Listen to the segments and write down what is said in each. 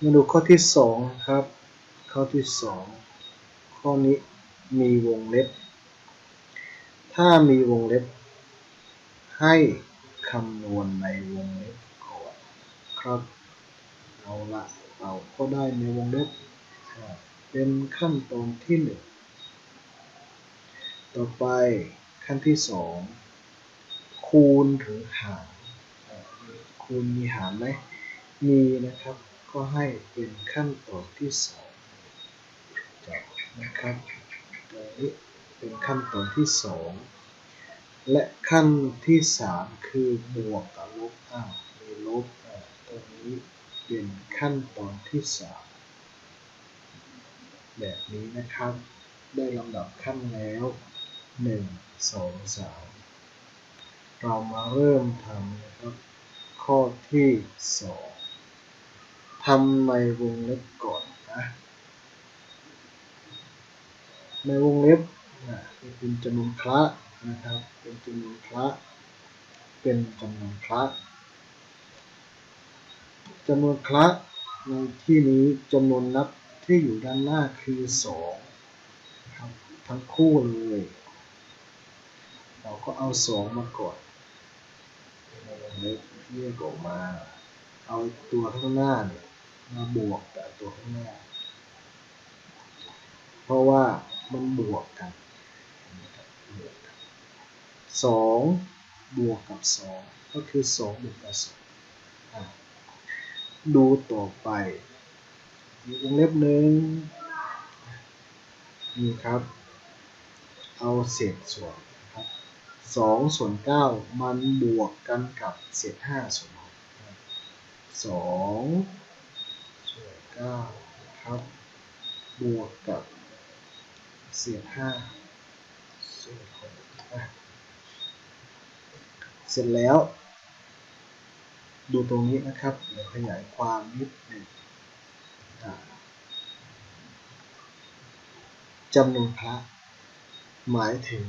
มาดูข้อที่สองนะครับ ข้อที่สองข้อนี้มีวงเล็บ ถ้ามีวงเล็บ ให้คำนวณในวงเล็บก่อนครับ เอาละเราก็ได้ในวงเล็บ เป็นขั้นตอนที่หนึ่งต่อไปขั้นที่สองคูณหรือหารคูณมีหารไหมมีนะครับ ก็ให้เป็นขั้นตอนที่สองนะครับตรงนี้เป็นขั้นตอนที่สองและขั้นที่สามคือบวกกับลบอ้ามีลบอ่าตรงนี้เป็นขั้นตอนที่สามแบบนี้นะครับ ได้ลำดับขั้นแล้วหนึ่งสองสามเรามาเริ่มทำนะครับ ข้อที่สอง ทำในวงเล็บก่อนนะในวงเล็บนะเป็นจำนวนคละนะครับ เป็นจำนวนคละเป็นจำนวนคละจำนวนคละในที่นี้จำนวนนับที่อยู่ด้านหน้าคือสองนะครับทั้งคู่เลย เราก็เอาสองมาก่อนในวงเล็บแยกออกมา เอาตัวข้างหน้าเนี่ย มาบวกกับตัวข้างหน้า เพราะว่ามันบวกกันสองบวกกับสองก็คือสองบวกกับสองดูต่อไปอีกวงเล็บหนึ่งนี่ครับ เอาเศษส่วนครับสองส่วนเก้ามันบวกกันกับเศษห้าส่วนสองส่วน เก้าครับ บวกกับเศษห้าส่วนหกอะเสร็จแล้ว ดูตรงนี้นะครับ เดี๋ยวขยายความนิดหนึ่งจำนวนพระ หมายถึง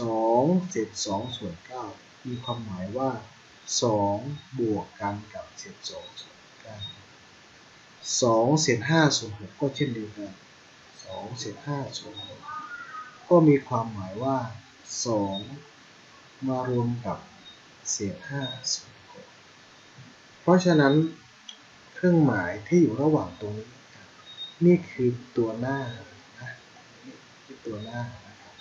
สองเศษสองส่วนเก้ามีความหมายว่าสองบวกกันกับเศษสองส่วนเก้า สองเศษห้าส่วนหกก็เช่นเดียวกันสองเศษห้าส่วนหกก็มีความหมายว่าสองมารวมกับเศษห้าส่วนหกเพราะฉะนั้นเครื่องหมายที่อยู่ระหว่างตรงนี้ นี่คือตัวหน้านะนี่คือตัวหน้านะครับ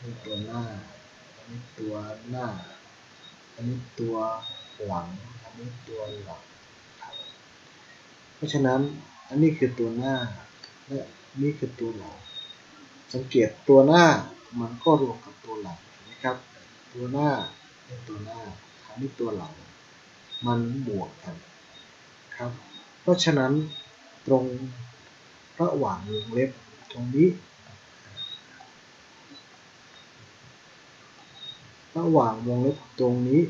นี่ตัวหน้าอันนี้ตัวหน้าอันนี้ตัวหลังอันนี้ตัวหลัง ราะฉะนั้นอันนี้คือตัวหน้า และนี่คือตัวหลัง สังเกตตัวหน้ามันก็รวมกับตัวหลังนะครับ ตัวหน้าเป็นตัวหน้าอันนี้ตัวหลัง มันบวกกันครับ เพราะฉะนั้นตรงระหว่างวงเล็บตรงนี้ ระหว่างวงเล็บตรงนี้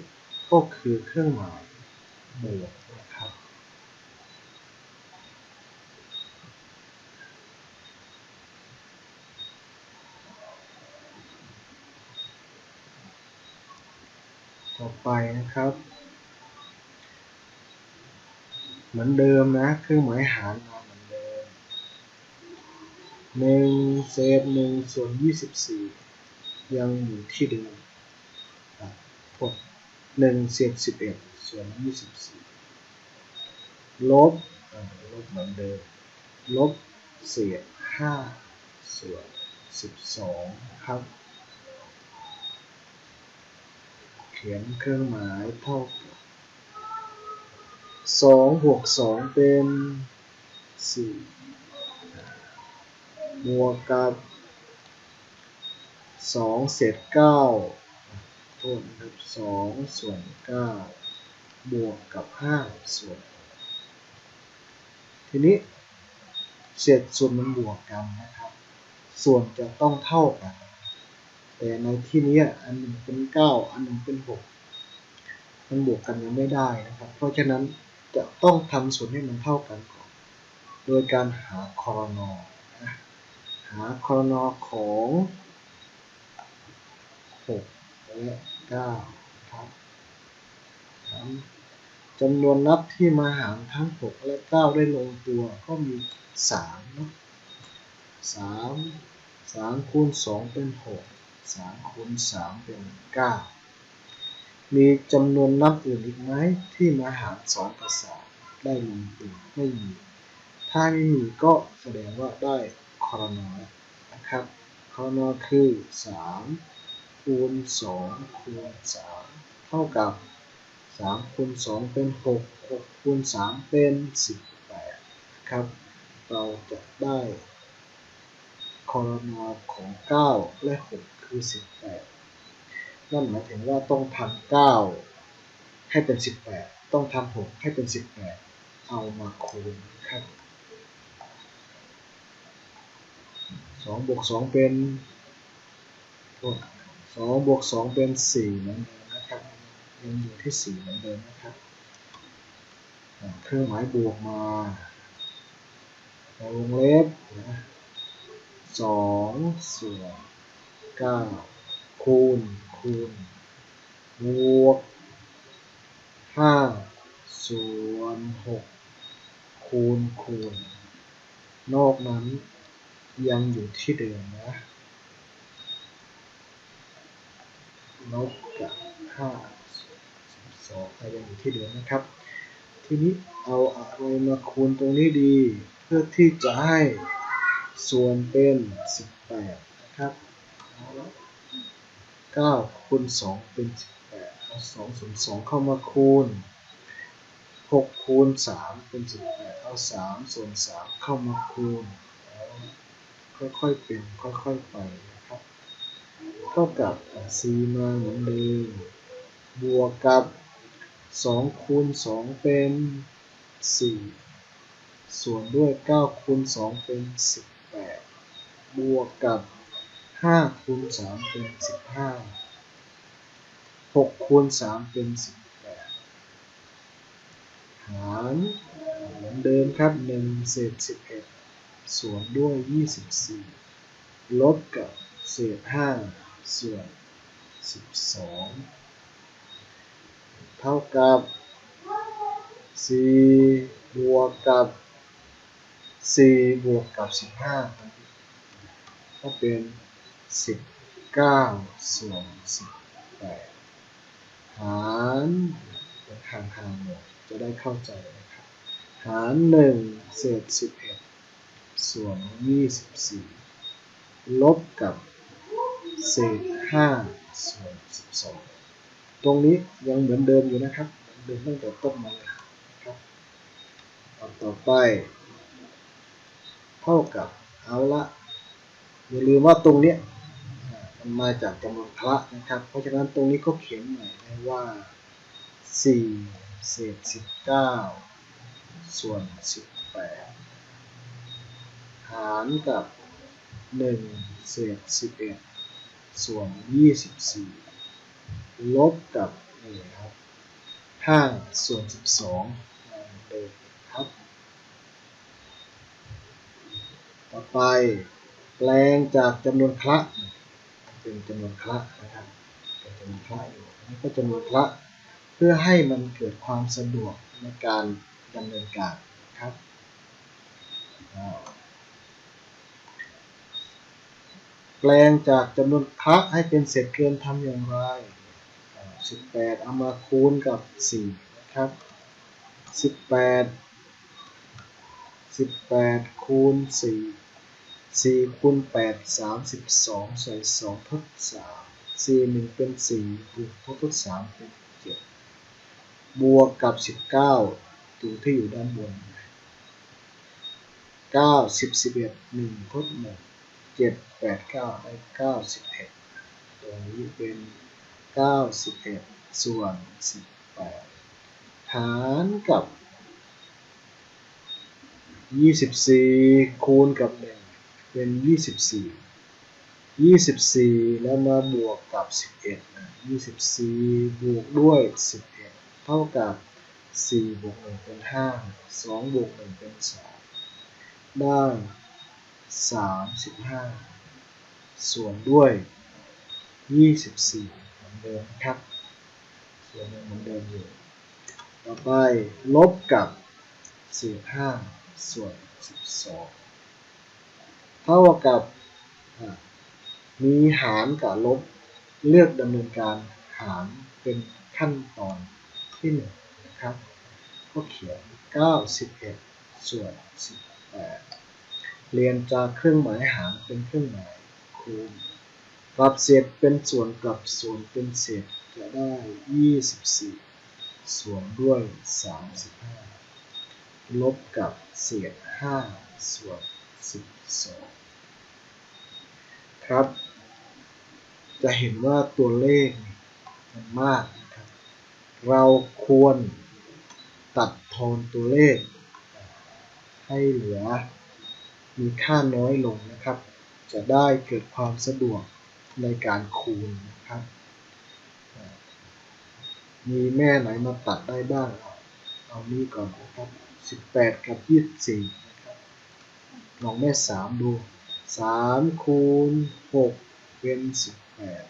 ก็คือเครื่องหมายบวกนะครับ ต่อไปนะครับ เหมือนเดิมนะเครื่องหมายหารมาเหมือนเดิมหนึ่งเศษหนึ่งส่วนยี่สิบสี่ยังอยู่ที่เดิมพวกหนึ่งเศษสิบเอ็ดส่วนยี่สิบสี่ลบลบเหมือนเดิม ลบเศษห้าส่วนสิบสองครับ เขียนเครื่องหมายเท่ากับสองบวกสองเป็นสี่บวกกับสองเศษเก้าโทษนะครับสองส่วนเก้าบวกกับห้าส่วน ทีนี้เศษส่วนมันบวกกันนะครับ ส่วนจะต้องเท่ากัน แต่ในที่นี้อันหนึ่งเป็นเก้าอันหนึ่งเป็นหกมันบวกกันยังไม่ได้นะครับ เพราะฉะนั้นจะต้องทำส่วนให้มันเท่ากันก่อน โดยการหาคอรนอนะหาคอรนอของหกและเก้าครับจำนวนนับที่มาหารทั้ง 6 และ 9 ได้ลงตัวก็มี3นะ3 3คูณ2เป็น 6 3คูณ3เป็น 9 มีจำนวนนับอื่นอีกไหมที่มาหาร2กับ3ได้ลงตัวไม่มี ถ้าไม่มีก็แสดงว่าได้คอรนอนะครับคอรนอคือ 3 คูณ 2 คูณ 3 เท่ากับ 3 คูณ 2 เป็น 6 6 คูณ 3 เป็น 18 ครับ เราจะได้ คอรนอของ 9 และ 6 คือ 18 นั่นหมายถึงว่าต้องทำ9 ให้เป็น 18 ต้องทำ6 ให้เป็น 18 เอามาคูณครับ2บวก2เป็น2บวก2เป็น4เหมือนเดิมนะครับยังอยู่ที่ 4 เหมือนเดิมนะครับเครื่องหมายบวกมาในวงเล็บนะ 2ส่วน9คูณคูณบวก5ส่วน6คูณคูณ นอกนั้นยังอยู่ที่เดิมนะลบกับ5ส่วน12ยังอยู่ที่เดิมนะครับ ทีนี้เอาอะไรมาคูณตรงนี้ดี เพื่อที่จะให้ ส่วนเป็น 18 นะครับ9คูณ2เป็น 18 เอา2ส่วน2เข้ามาคูณ 6 คูณ 3 เป็น 18 เอา 3 ส่วน 3 เข้ามาคูณ ค่อยๆเป็นค่อยๆไปนะครับเท่ากับ c มาเหมือนเดิม บวกกับ 2 คูณ 2 เป็น 4 ส่วนด้วย 9 คูณ 2 เป็น18 บวกกับ5คูณ3เป็น15 6คูณ3เป็น18หารเหมือนเดิมครับ1เศษ11ส่วนด้วย24ลบกับเศษ5ส่วน12เท่ากับ4บวกกับ4บวกกับ15 ก็เป็น 19 ส่วน 18 หารเป็นห่างๆหมดจะได้เข้าใจนะครับ หาร 1 เศษ 11 ส่วน 24 ลบกับเศษ 5 ส่วน 12 ตรงนี้ยังเหมือนเดิมอยู่นะครับเดิมตั้งแต่ต้นมาเลยครับต่อไป เท่ากับเอาละ อย่าลืมว่าตรงเนี้ยมันมาจากจำนวนคละนะครับ เพราะฉะนั้นตรงนี้ก็เขียนใหม่ได้ว่า4เศษ19 ส่วน 18 หารกับ1เศษ11 ส่วน 24 ลบกับนี่ครับ5ส่วน 12เหมือนเดิมครับ ต่อไป ปลงจากจำนวนคละเป็นจำนวนคละนะครับเป็นจำนวนคละอยู่นี่ก็จำนวนคละเพื่อให้มันเกิดความสะดวกในการดำเนินการครับแปลงจากจำนวนคละให้เป็นเศษเกินทำอย่างไร 18 เอามาคูณกับ 4 นะครับ 18 18 คูณ 4 สี่คูณแปดสามสิบสองใส่สองทดสามสี่หนึ่งเป็นสี่บวกทดากัสามเป็นเจ็ดบวกกับสิบเก้าตัวที่อยู่ด้านบนเก้าสิบสิบเอ็ดหนึ่งทดหนึ่งเจ็ดแปดเก้าได้เก้าสิบเอ็ดตรงนี้เป็นเก้าสิบเอ็ดส่วนสิบแปดหารกับยี่สิบสี่คูณกับหนึ่ง เป็น 24 24 แล้วมาบวกกับ 11นะ24 บวกด้วย 11 เท่ากับ 4 บวก 1 เป็น 5 2 บวก 1 เป็น3ได้ 35 ส่วนด้วย 24เหมือนเดิมครับ ส่วนหนึ่งเหมือนเดิมอยู่ ต่อไปลบกับเศษห้าส่วนสิบสอง เท่ากับมีหารกับลบเลือกดำเนินการหารเป็นขั้นตอนที่หนึ่งนะครับก็เขียน 91 ส่วน 18 เรียนจากเครื่องหมายหารเป็นเครื่องหมายคูณปรับเศษเป็นส่วนกลับส่วนเป็นเศษจะได้ 24 ส่วนด้วย 35 ลบกับเศษ 5 ส่วน 12 ครับ จะเห็นว่าตัวเลขมันมากนะครับ เราควรตัดทอนตัวเลข ให้เหลือมีค่าน้อยลงนะครับ จะได้เกิดความสะดวกในการคูณนะครับ มีแม่ไหนมาตัดได้บ้าง เอานี้ก่อนนะครับ 18 กับ 24นะ ลองแม่3ดู3คูณ6เป็น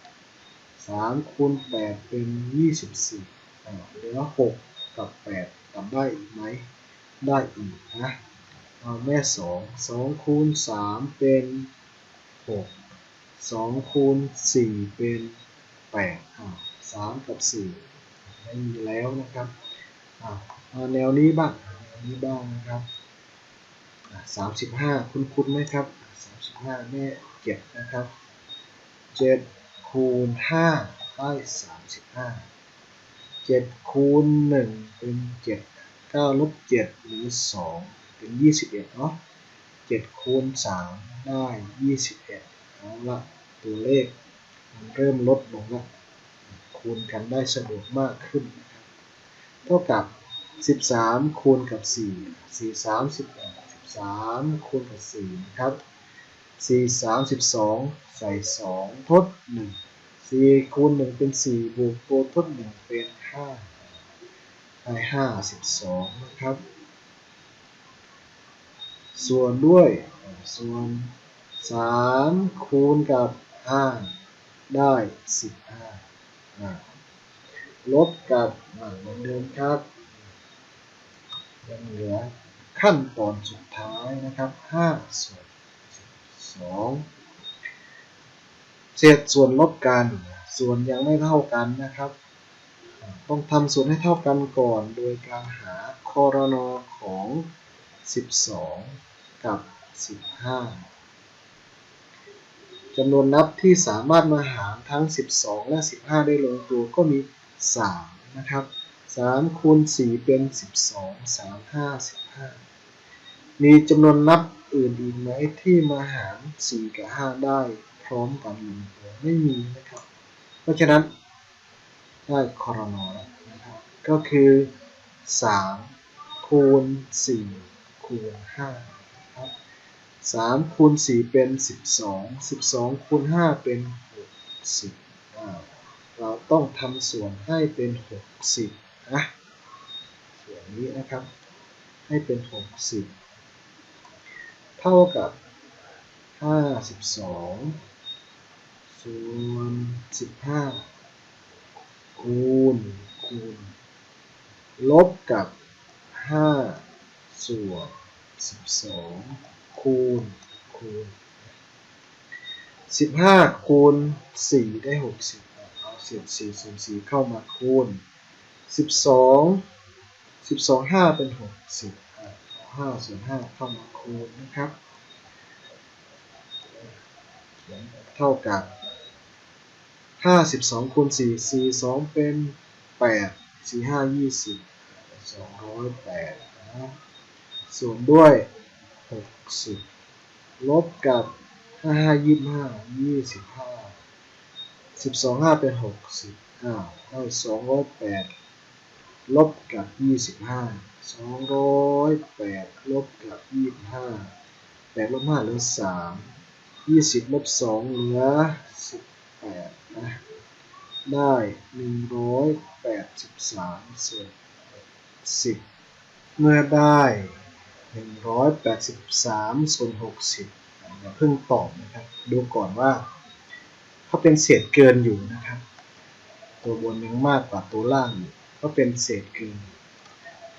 18 3คูณ8เป็น24อ่าเหลือ6กับ8ตัดได้อีกไหม ได้อีกนะเอาแม่2 2คูณ3เป็น6 2คูณ4เป็น8อ่า3กับ4ไม่มีแล้วนะครับอ่าเอาแนวนี้บ้างแนวนี้บ้างนะครับ สามสิบห้าคุ้นคุ้นไหมครับสามสิบห้าแม่เจ็ดนะครับเจ็ดคูณห้าได้สามสิบห้าเจ็ดคูณหนึ่งเป็นเจ็ดเก้าลบเจ็ดหรือสองเป็นยี่สิบเอ็ดเนาะเจ็ดคูณสามได้ยี่สิบเอ็ดเอาละตัวเลขมันเริ่มลดลงแล้วคูณกันได้สะดวกมากขึ้นนะครับเท่ากับ 13 คูณกับ 4 4 3 18 3คูณกับ4นะครับ 4 3 12ใส่ 2 ทด 1 4คูณ1เป็น 4 บวกตัวทด 1 เป็น 5 ได้ 52 นะครับ ส่วนด้วย ส่วน 3 คูณกับ 5 ได้ 15อ่าลบกับเหมือนเดิมครับยังเหลือ ขั้นตอนสุดท้ายนะครับ5ส่วน2เศษส่วนลบกัน ส่วนยังไม่เท่ากันนะครับ ต้องทำส่วนให้เท่ากันก่อน โดยการหาคอรนอของ 12 กับ 15จำนวนนับที่สามารถมาหารทั้ง 12 และ 15 ได้ลงตัวก็มี 3 นะครับ3คูณ4เป็น 12 3 5 15 มีจำนวนนับอื่นอีกไหมที่มาหาร 4 กับ 5 ได้พร้อมกันลงตัวไม่มีนะครับ เพราะฉะนั้นได้คอรนอแล้วนะครับ ก็คือ 3 คูณ 4 คูณ5ครับ3คูณ 4 เป็น 12 12 คูณ 5 เป็น 60 เราต้องทำส่วนให้เป็น 60นะส่วนนี้นะครับ ให้เป็น 60 เท่ากับ 52ส่วน15 คูณ คูณ ลบกับ 5 ส่วน 12 คูณ คูณ 15 คูณ 4 ได้ 60เอาเศษ4ส่วน4เข้ามาคูณ12 12 5เป็น60อะเอา 5ส่วน5เข้ามาคูณนะครับ เท่ากับ 52คูณ4 4 2 เป็น 8 4 5 20 208นะส่วนด้วย 60 ลบกับ 5 5 25 25 12 5 เป็น 60อ้าวได้208 ลบกับ25 208ลบกับ25 8ลบ5เหลือ3 20ลบ2เหลือ18นะได้183ส่วน10เมื่อได้183ส่วน60อย่าเพิ่งตอบนะครับ ดูก่อนว่าเขาเป็นเศษเกินอยู่นะครับ ตัวบนยังมากกว่าตัวล่างอยู่ ก็เป็นเศษเกิน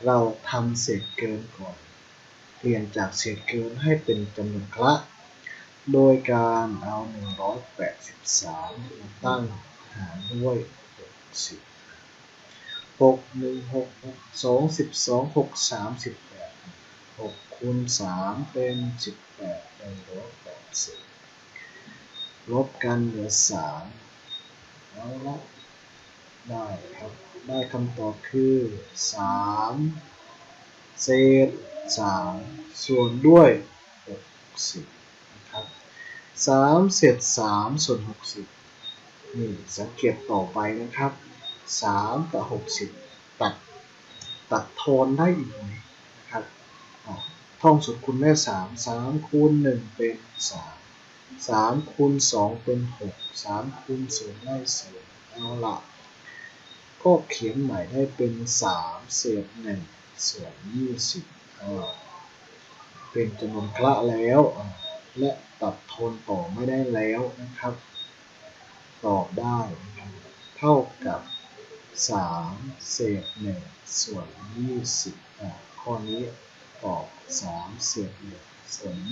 เราทำเศษเกินก่อน เปลี่ยนจากเศษเกินให้เป็นจำนวนคละ โดยการเอา 183มาตั้งหารด้วย 60 6 1 6 6 2 12 6 3 18 6คูณ3เป็น 18เป็น180ลบกันเหลือ 3 เอาละ ได้ครับ ได้คำตอบคือ3เศษ3ส่วนด้วย 60นะครับ3เศษ3ส่วน 60 นี่สังเกตต่อไปนะครับ 3 กับ 60 ตัด ตัดทอนได้อีกไหมนะครับท่องสูตรคูณได้ 3 3คูณ1เป็น3 3คูณ2เป็น6 3คูณ0ได้0เอาละ ก็เขียนใหม่ได้เป็น3เศษ1ส่วน20อ่าเป็นจำนวนคละแล้ว และตัดทนต่อไม่ได้แล้วนะครับ ตอบได้ เท่ากับ3เศษ1ส่วน20อ่าข้อนี้ตอบ3เศษ1ส่วน20